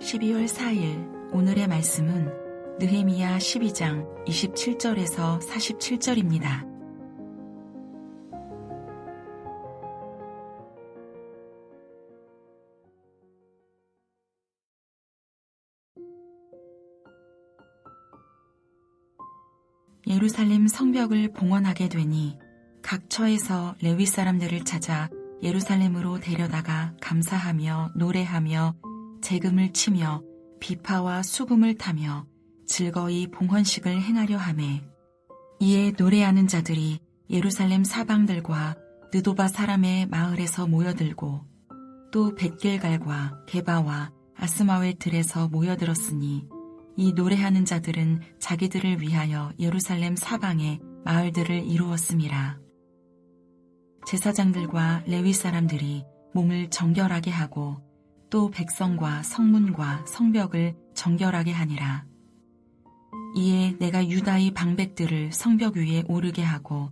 12월 4일 오늘의 말씀은 느헤미야 12장 27절에서 47절입니다. 예루살렘 성벽을 봉헌하게 되니 각 처에서 레위 사람들을 찾아 예루살렘으로 데려다가 감사하며 노래하며 재금을 치며 비파와 수금을 타며 즐거이 봉헌식을 행하려 하매 이에 노래하는 자들이 예루살렘 사방들과 느도바 사람의 마을에서 모여들고 또 벳길갈과 게바와 아스마웨 들에서 모여들었으니 이 노래하는 자들은 자기들을 위하여 예루살렘 사방에 마을들을 이루었음이라. 제사장들과 레위 사람들이 몸을 정결하게 하고 또 백성과 성문과 성벽을 정결하게 하니라. 이에 내가 유다의 방백들을 성벽 위에 오르게 하고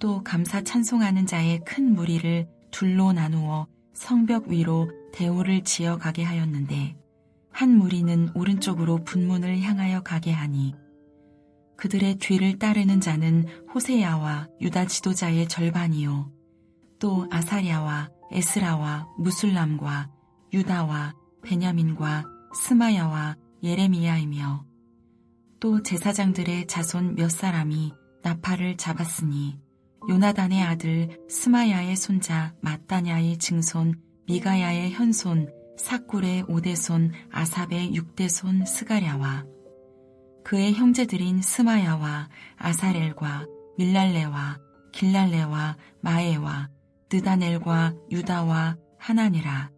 또 감사 찬송하는 자의 큰 무리를 둘로 나누어 성벽 위로 대오를 지어 가게 하였는데 한 무리는 오른쪽으로 분문을 향하여 가게 하니 그들의 뒤를 따르는 자는 호세야와 유다 지도자의 절반이요 또 아사랴와 에스라와 무술람과 유다와 베냐민과 스마야와 예레미야이며 또 제사장들의 자손 몇 사람이 나팔을 잡았으니 요나단의 아들 스마야의 손자 마따냐의 증손 미가야의 현손 사꿀의 오대손 아삽의 육대손 스가랴와 그의 형제들인 스마야와 아사렐과 밀랄레와 길랄레와 마에와 느다넬과 유다와 하나니라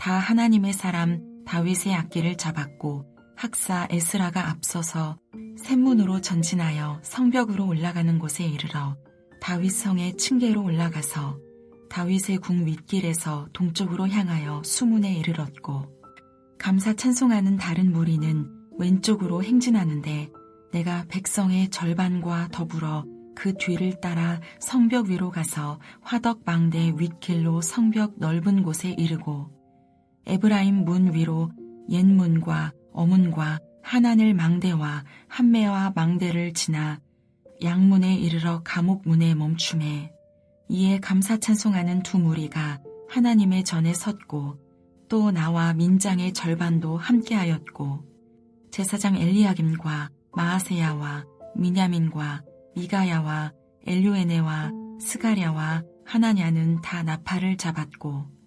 다 하나님의 사람 다윗의 악기를 잡았고 학사 에스라가 앞서서 샘문으로 전진하여 성벽으로 올라가는 곳에 이르러 다윗 성의 층계로 올라가서 다윗의 궁 윗길에서 동쪽으로 향하여 수문에 이르렀고 감사 찬송하는 다른 무리는 왼쪽으로 행진하는데 내가 백성의 절반과 더불어 그 뒤를 따라 성벽 위로 가서 화덕 망대 윗길로 성벽 넓은 곳에 이르고 에브라임 문 위로 옛문과 어문과 하나늘 망대와 한매와 망대를 지나 양문에 이르러 감옥 문에 멈춤에 이에 감사 찬송하는 두 무리가 하나님의 전에 섰고 또 나와 민장의 절반도 함께하였고 제사장 엘리야김과 마아세야와 미냐민과 미가야와 엘류에네와 스가랴와 하나냐는 다 나팔을 잡았고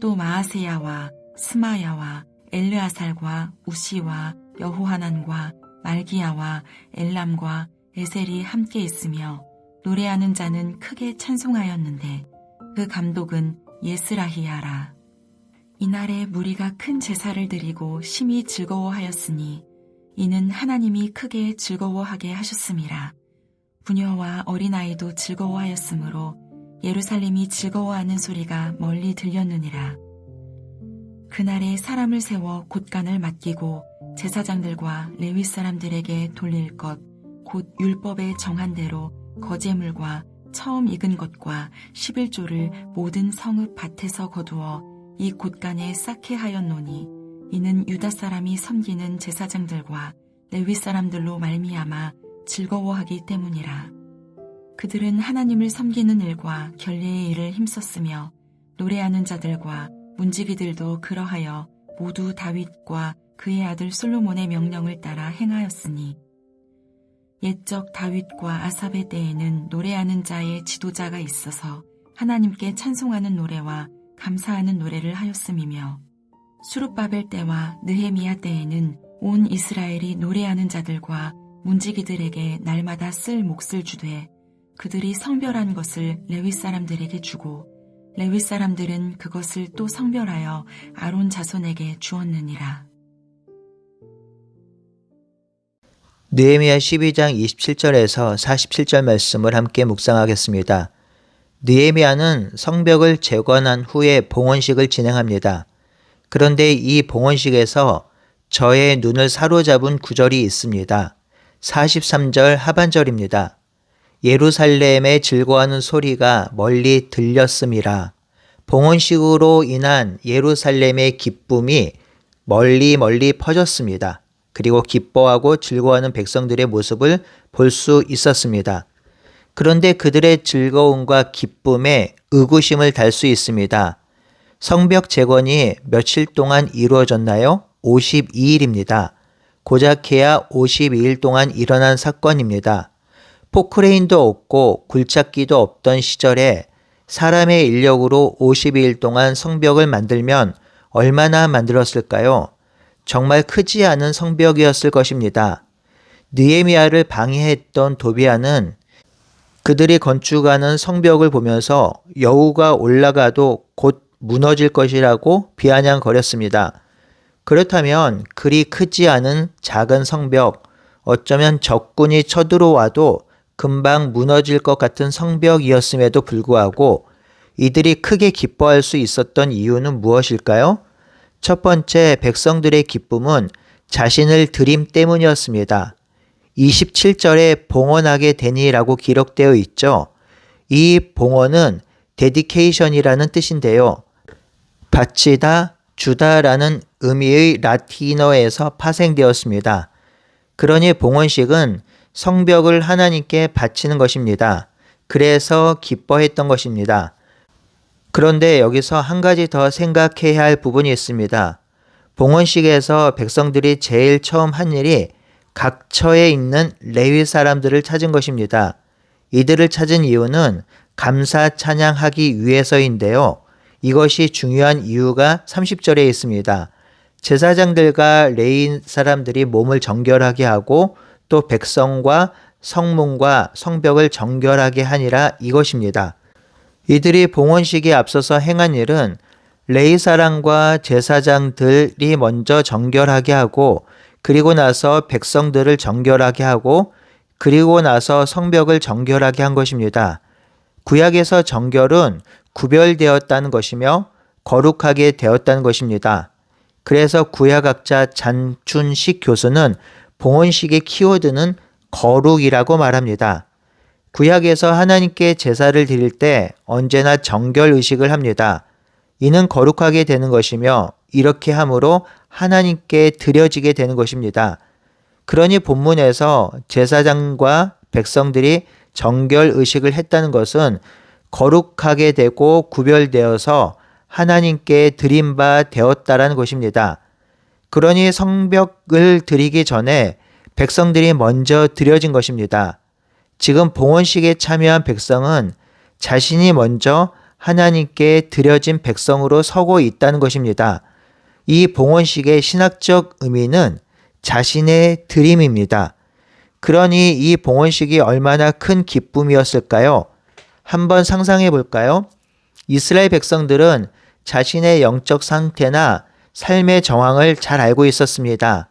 또 마아세야와 스마야와 엘르아살과 우시와 여호하난과 말기야와 엘람과 에셀이 함께 있으며 노래하는 자는 크게 찬송하였는데 그 감독은 예스라히야라. 이날에 무리가 큰 제사를 드리고 심히 즐거워하였으니 이는 하나님이 크게 즐거워하게 하셨음이라. 부녀와 어린아이도 즐거워하였으므로 예루살렘이 즐거워하는 소리가 멀리 들렸느니라. 그날에 사람을 세워 곳간을 맡기고 제사장들과 레위 사람들에게 돌릴 것, 곧 율법에 정한 대로 거제물과 처음 익은 것과 11조를 모든 성읍 밭에서 거두어 이 곳간에 쌓게 하였노니 이는 유다 사람이 섬기는 제사장들과 레위 사람들로 말미암아 즐거워하기 때문이라. 그들은 하나님을 섬기는 일과 결례의 일을 힘썼으며 노래하는 자들과 문지기들도 그러하여 모두 다윗과 그의 아들 솔로몬의 명령을 따라 행하였으니 옛적 다윗과 아삽의 때에는 노래하는 자의 지도자가 있어서 하나님께 찬송하는 노래와 감사하는 노래를 하였음이며 수룹바벨 때와 느헤미야 때에는 온 이스라엘이 노래하는 자들과 문지기들에게 날마다 쓸 몫을 주되 그들이 성별한 것을 레위 사람들에게 주고 레위 사람들은 그것을 또 성별하여 아론 자손에게 주었느니라. 느헤미야 12장 27절에서 47절 말씀을 함께 묵상하겠습니다. 느헤미야는 성벽을 재건한 후에 봉헌식을 진행합니다. 그런데 이 봉헌식에서 저의 눈을 사로잡은 구절이 있습니다. 43절 하반절입니다. 예루살렘에 즐거워하는 소리가 멀리 들렸음이라. 봉헌식으로 인한 예루살렘의 기쁨이 멀리 멀리 퍼졌습니다. 그리고 기뻐하고 즐거워하는 백성들의 모습을 볼 수 있었습니다. 그런데 그들의 즐거움과 기쁨에 의구심을 달 수 있습니다. 성벽 재건이 며칠 동안 이루어졌나요? 52일입니다. 고작 해야 52일 동안 일어난 사건입니다. 포크레인도 없고 굴착기도 없던 시절에 사람의 인력으로 52일 동안 성벽을 만들면 얼마나 만들었을까요? 정말 크지 않은 성벽이었을 것입니다. 느에미아를 방해했던 도비아는 그들이 건축하는 성벽을 보면서 여우가 올라가도 곧 무너질 것이라고 비아냥거렸습니다. 그렇다면 그리 크지 않은 작은 성벽, 어쩌면 적군이 쳐들어와도 금방 무너질 것 같은 성벽이었음에도 불구하고 이들이 크게 기뻐할 수 있었던 이유는 무엇일까요? 첫 번째, 백성들의 기쁨은 자신을 드림 때문이었습니다. 27절에 봉헌하게 되니라고 기록되어 있죠. 이 봉헌은 데디케이션이라는 뜻인데요. 바치다, 주다라는 의미의 라틴어에서 파생되었습니다. 그러니 봉헌식은 성벽을 하나님께 바치는 것입니다. 그래서 기뻐했던 것입니다. 그런데 여기서 한 가지 더 생각해야 할 부분이 있습니다. 봉헌식에서 백성들이 제일 처음 한 일이 각처에 있는 레위 사람들을 찾은 것입니다. 이들을 찾은 이유는 감사 찬양하기 위해서인데요. 이것이 중요한 이유가 30절에 있습니다. 제사장들과 레인 사람들이 몸을 정결하게 하고 또 백성과 성문과 성벽을 정결하게 하니라 이것입니다. 이들이 봉헌식에 앞서서 행한 일은 레이 사람과 제사장들이 먼저 정결하게 하고 그리고 나서 백성들을 정결하게 하고 그리고 나서 성벽을 정결하게 한 것입니다. 구약에서 정결은 구별되었다는 것이며 거룩하게 되었다는 것입니다. 그래서 구약학자 잔춘식 교수는 봉헌식의 키워드는 거룩이라고 말합니다. 구약에서 하나님께 제사를 드릴 때 언제나 정결 의식을 합니다. 이는 거룩하게 되는 것이며 이렇게 함으로 하나님께 드려지게 되는 것입니다. 그러니 본문에서 제사장과 백성들이 정결 의식을 했다는 것은 거룩하게 되고 구별되어서 하나님께 드림바 되었다라는 것입니다. 그러니 성벽을 드리기 전에 백성들이 먼저 드려진 것입니다. 지금 봉헌식에 참여한 백성은 자신이 먼저 하나님께 드려진 백성으로 서고 있다는 것입니다. 이 봉헌식의 신학적 의미는 자신의 드림입니다. 그러니 이 봉헌식이 얼마나 큰 기쁨이었을까요? 한번 상상해 볼까요? 이스라엘 백성들은 자신의 영적 상태나 삶의 정황을 잘 알고 있었습니다.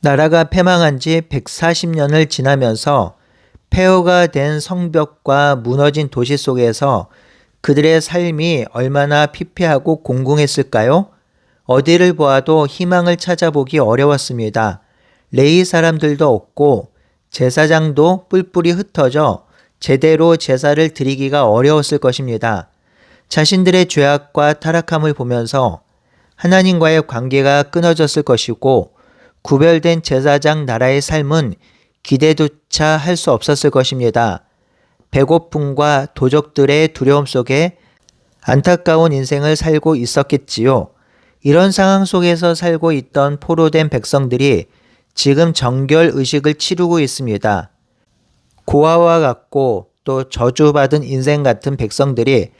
나라가 패망한 지 140년을 지나면서 폐허가 된 성벽과 무너진 도시 속에서 그들의 삶이 얼마나 피폐하고 공공했을까요? 어디를 보아도 희망을 찾아보기 어려웠습니다. 레이 사람들도 없고 제사장도 뿔뿔이 흩어져 제대로 제사를 드리기가 어려웠을 것입니다. 자신들의 죄악과 타락함을 보면서 하나님과의 관계가 끊어졌을 것이고 구별된 제사장 나라의 삶은 기대조차 할 수 없었을 것입니다. 배고픔과 도적들의 두려움 속에 안타까운 인생을 살고 있었겠지요. 이런 상황 속에서 살고 있던 포로된 백성들이 지금 정결 의식을 치르고 있습니다. 고아와 같고 또 저주받은 인생 같은 백성들이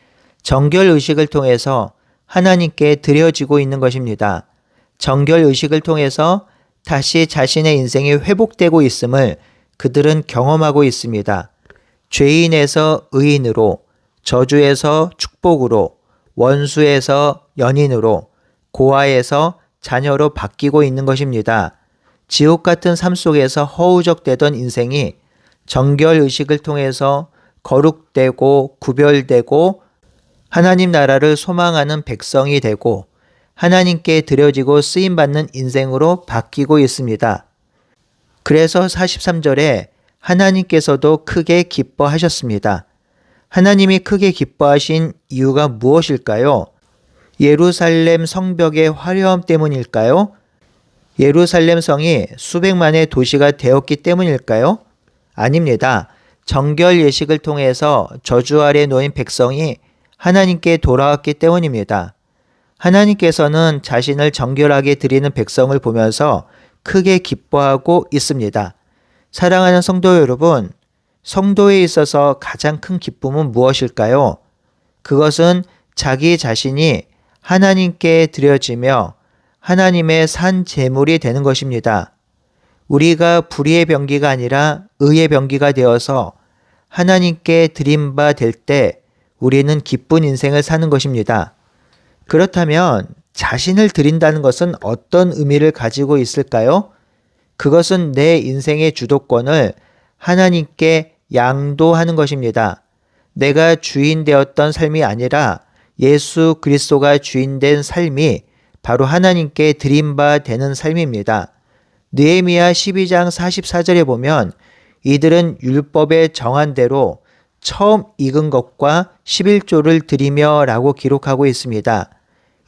정결 의식을 통해서 하나님께 드려지고 있는 것입니다. 정결 의식을 통해서 다시 자신의 인생이 회복되고 있음을 그들은 경험하고 있습니다. 죄인에서 의인으로, 저주에서 축복으로, 원수에서 연인으로, 고아에서 자녀로 바뀌고 있는 것입니다. 지옥 같은 삶 속에서 허우적대던 인생이 정결 의식을 통해서 거룩되고 구별되고 하나님 나라를 소망하는 백성이 되고 하나님께 드려지고 쓰임받는 인생으로 바뀌고 있습니다. 그래서 43절에 하나님께서도 크게 기뻐하셨습니다. 하나님이 크게 기뻐하신 이유가 무엇일까요? 예루살렘 성벽의 화려함 때문일까요? 예루살렘 성이 수백만의 도시가 되었기 때문일까요? 아닙니다. 정결 예식을 통해서 저주 아래 놓인 백성이 하나님께 돌아왔기 때문입니다. 하나님께서는 자신을 정결하게 드리는 백성을 보면서 크게 기뻐하고 있습니다. 사랑하는 성도 여러분, 성도에 있어서 가장 큰 기쁨은 무엇일까요? 그것은 자기 자신이 하나님께 드려지며 하나님의 산 제물이 되는 것입니다. 우리가 불의의 병기가 아니라 의의 병기가 되어서 하나님께 드림바 될 때 우리는 기쁜 인생을 사는 것입니다. 그렇다면 자신을 드린다는 것은 어떤 의미를 가지고 있을까요? 그것은 내 인생의 주도권을 하나님께 양도하는 것입니다. 내가 주인 되었던 삶이 아니라 예수 그리스도가 주인 된 삶이 바로 하나님께 드림바 되는 삶입니다. 느헤미야 12장 44절에 보면 이들은 율법에 정한 대로 처음 익은 것과 11조를 드리며 라고 기록하고 있습니다.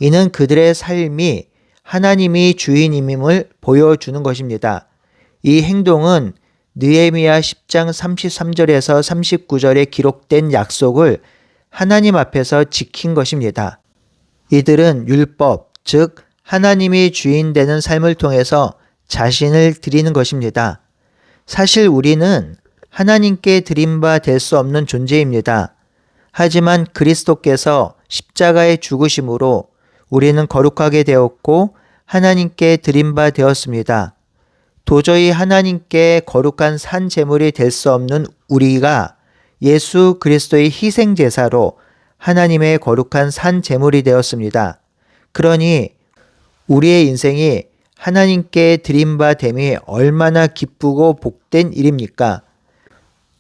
이는 그들의 삶이 하나님이 주인임임을 보여주는 것입니다. 이 행동은 느헤미야 10장 33절에서 39절에 기록된 약속을 하나님 앞에서 지킨 것입니다. 이들은 율법, 즉 하나님이 주인 되는 삶을 통해서 자신을 드리는 것입니다. 사실 우리는 하나님께 드림바 될 수 없는 존재입니다. 하지만 그리스도께서 십자가의 죽으심으로 우리는 거룩하게 되었고 하나님께 드림바 되었습니다. 도저히 하나님께 거룩한 산 제물이 될 수 없는 우리가 예수 그리스도의 희생 제사로 하나님의 거룩한 산 제물이 되었습니다. 그러니 우리의 인생이 하나님께 드림바 됨이 얼마나 기쁘고 복된 일입니까?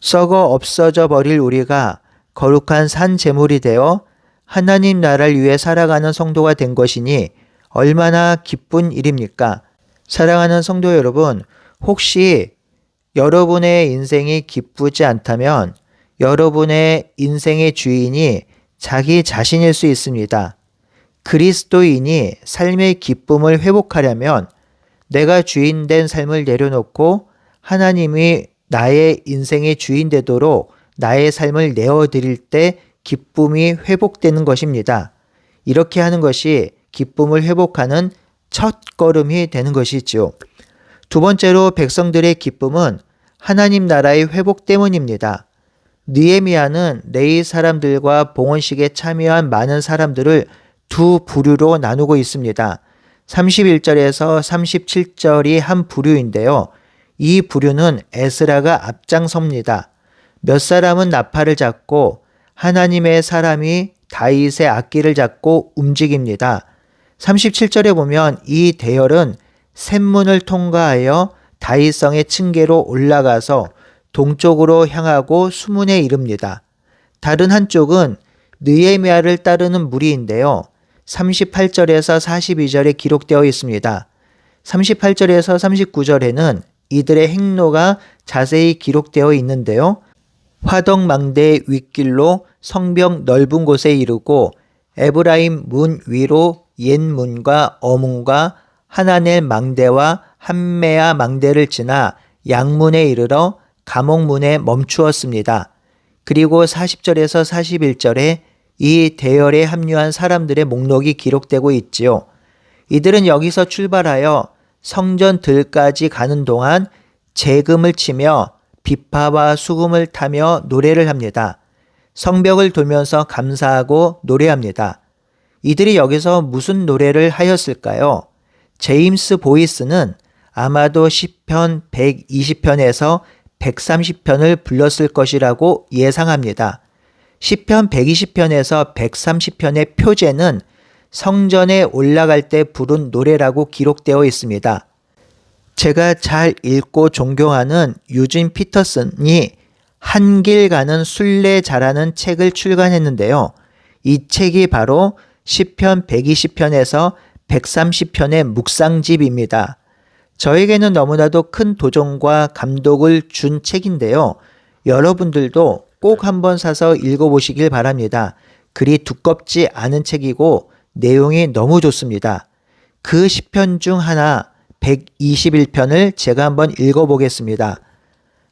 썩어 없어져 버릴 우리가 거룩한 산 제물이 되어 하나님 나라를 위해 살아가는 성도가 된 것이니 얼마나 기쁜 일입니까? 사랑하는 성도 여러분, 혹시 여러분의 인생이 기쁘지 않다면 여러분의 인생의 주인이 자기 자신일 수 있습니다. 그리스도인이 삶의 기쁨을 회복하려면 내가 주인 된 삶을 내려놓고 하나님이 나의 인생의 주인 되도록 나의 삶을 내어드릴 때 기쁨이 회복되는 것입니다. 이렇게 하는 것이 기쁨을 회복하는 첫 걸음이 되는 것이지요. 두 번째로 백성들의 기쁨은 하나님 나라의 회복 때문입니다. 느에미아는 레이 사람들과 봉헌식에 참여한 많은 사람들을 두 부류로 나누고 있습니다. 31절에서 37절이 한 부류인데요. 이 부류는 에스라가 앞장섭니다. 몇 사람은 나팔을 잡고 하나님의 사람이 다윗의 악기를 잡고 움직입니다. 37절에 보면 이 대열은 샘문을 통과하여 다윗성의 층계로 올라가서 동쪽으로 향하고 수문에 이릅니다. 다른 한쪽은 느에미아를 따르는 무리인데요. 38절에서 42절에 기록되어 있습니다. 38절에서 39절에는 이들의 행로가 자세히 기록되어 있는데요. 화덕망대 윗길로 성벽 넓은 곳에 이르고 에브라임 문 위로 옛 문과 어문과 하나넬 망대와 한메아 망대를 지나 양문에 이르러 감옥문에 멈추었습니다. 그리고 40절에서 41절에 이 대열에 합류한 사람들의 목록이 기록되고 있지요. 이들은 여기서 출발하여 성전 들까지 가는 동안 재금을 치며 비파와 수금을 타며 노래를 합니다. 성벽을 돌면서 감사하고 노래합니다. 이들이 여기서 무슨 노래를 하였을까요? 제임스 보이스는 아마도 10편 120편에서 130편을 불렀을 것이라고 예상합니다. 10편 120편에서 130편의 표제는 성전에 올라갈 때 부른 노래라고 기록되어 있습니다. 제가 잘 읽고 존경하는 유진 피터슨이 한길 가는 순례자라는 책을 출간했는데요. 이 책이 바로 10편 120편에서 130편의 묵상집입니다. 저에게는 너무나도 큰 도전과 감독을 준 책인데요. 여러분들도 꼭 한번 사서 읽어보시길 바랍니다. 그리 두껍지 않은 책이고 내용이 너무 좋습니다. 그 시편 중 하나 121편을 제가 한번 읽어보겠습니다.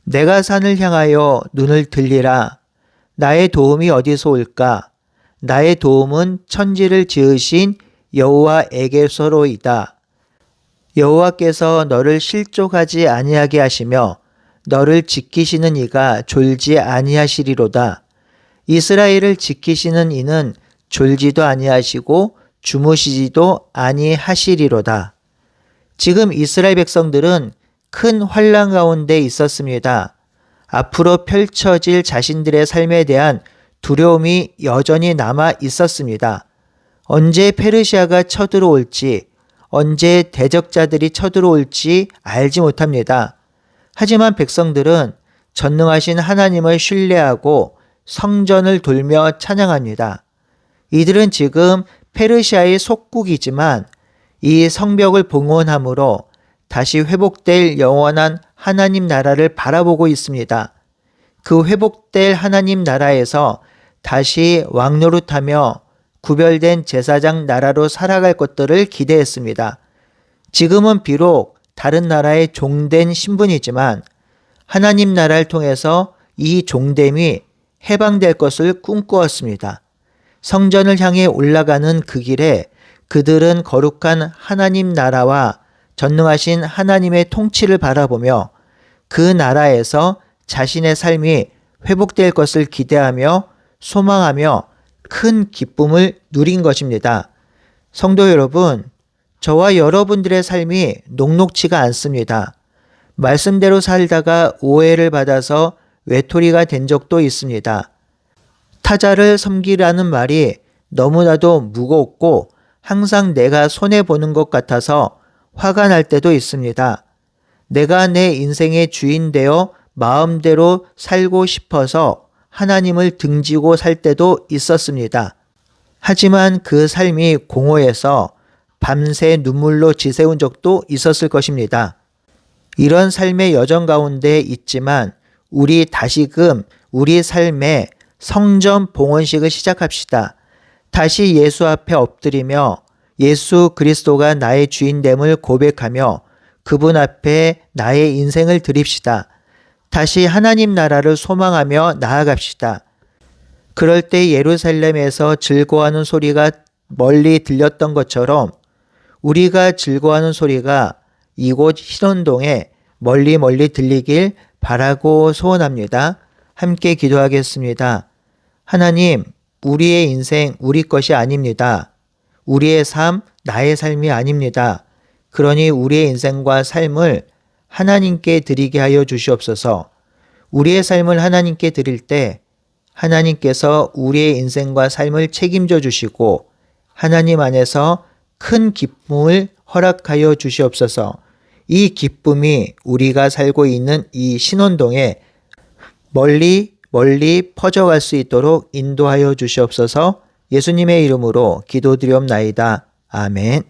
내가 산을 향하여 눈을 들리라. 나의 도움이 어디서 올까? 나의 도움은 천지를 지으신 여호와에게서로이다. 여호와께서 너를 실족하지 아니하게 하시며 너를 지키시는 이가 졸지 아니하시리로다. 이스라엘을 지키시는 이는 졸지도 아니하시고 주무시지도 아니하시리로다. 지금 이스라엘 백성들은 큰 환란 가운데 있었습니다. 앞으로 펼쳐질 자신들의 삶에 대한 두려움이 여전히 남아 있었습니다. 언제 페르시아가 쳐들어올지, 언제 대적자들이 쳐들어올지 알지 못합니다. 하지만 백성들은 전능하신 하나님을 신뢰하고 성전을 돌며 찬양합니다. 이들은 지금 페르시아의 속국이지만 이 성벽을 봉헌함으로 다시 회복될 영원한 하나님 나라를 바라보고 있습니다. 그 회복될 하나님 나라에서 다시 왕노릇하며 구별된 제사장 나라로 살아갈 것들을 기대했습니다. 지금은 비록 다른 나라의 종된 신분이지만 하나님 나라를 통해서 이 종됨이 해방될 것을 꿈꾸었습니다. 성전을 향해 올라가는 그 길에 그들은 거룩한 하나님 나라와 전능하신 하나님의 통치를 바라보며 그 나라에서 자신의 삶이 회복될 것을 기대하며 소망하며 큰 기쁨을 누린 것입니다. 성도 여러분, 저와 여러분들의 삶이 녹록치가 않습니다. 말씀대로 살다가 오해를 받아서 외톨이가 된 적도 있습니다. 타자를 섬기라는 말이 너무나도 무겁고 항상 내가 손해보는 것 같아서 화가 날 때도 있습니다. 내가 내 인생의 주인 되어 마음대로 살고 싶어서 하나님을 등지고 살 때도 있었습니다. 하지만 그 삶이 공허해서 밤새 눈물로 지새운 적도 있었을 것입니다. 이런 삶의 여정 가운데 있지만 우리 다시금 우리 삶에 성전 봉헌식을 시작합시다. 다시 예수 앞에 엎드리며 예수 그리스도가 나의 주인됨을 고백하며 그분 앞에 나의 인생을 드립시다. 다시 하나님 나라를 소망하며 나아갑시다. 그럴 때 예루살렘에서 즐거워하는 소리가 멀리 들렸던 것처럼 우리가 즐거워하는 소리가 이곳 신원동에 멀리 멀리 들리길 바라고 소원합니다. 함께 기도하겠습니다. 하나님, 우리의 인생 우리 것이 아닙니다. 우리의 삶, 나의 삶이 아닙니다. 그러니 우리의 인생과 삶을 하나님께 드리게 하여 주시옵소서. 우리의 삶을 하나님께 드릴 때 하나님께서 우리의 인생과 삶을 책임져 주시고 하나님 안에서 큰 기쁨을 허락하여 주시옵소서. 이 기쁨이 우리가 살고 있는 이 신혼동에 멀리 멀리 퍼져갈 수 있도록 인도하여 주시옵소서 예수님의 이름으로 기도드리옵나이다. 아멘.